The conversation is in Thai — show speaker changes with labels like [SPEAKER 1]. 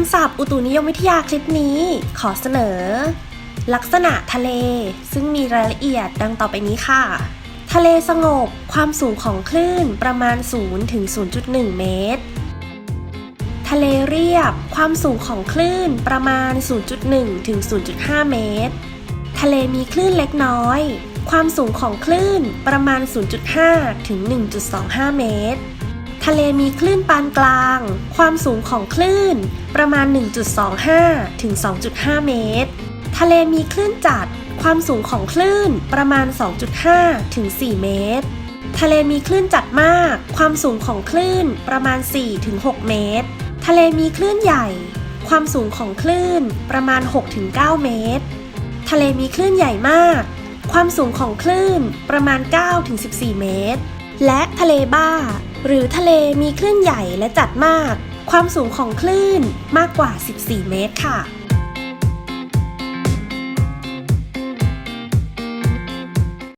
[SPEAKER 1] ำศัพท์อุตุนิยมวิทยาคลิปนี้ ขอเสนอ ลักษณะทะเล ซึ่งมีรายละเอียดดังต่อไปนี้ค่ะ ทะเลสงบ ความสูงของคลื่นประมาณ 0 ถึง 0.1 เมตร ทะเลเรียบ ความสูงของคลื่นประมาณ 0.1 ถึง 0.5 เมตร ทะเลมีคลื่นเล็กน้อย ความสูงของคลื่นประมาณ 0.5 ถึง 1.25 เมตร ทะเลมีคลื่นปานกลาง ความสูงของคลื่นประมาณ 1.25 ถึง 2.5 เมตร ทะเลมีคลื่นจัด ความสูงของคลื่นประมาณ 2.5 ถึง 4 เมตร ทะเลมีคลื่นจัดมาก ความสูงของคลื่นประมาณ 4 ถึง 6 เมตร ทะเลมีคลื่นใหญ่ ความสูงของคลื่นประมาณ 6 ถึง 9 เมตร ทะเลมีคลื่นใหญ่มาก ความสูงของคลื่นประมาณ 9 ถึง 14 เมตร และทะเลบ้า หรือทะเลมีคลื่นใหญ่และจัดมาก ความสูงของคลื่นมากกว่า 14 เมตรค่ะ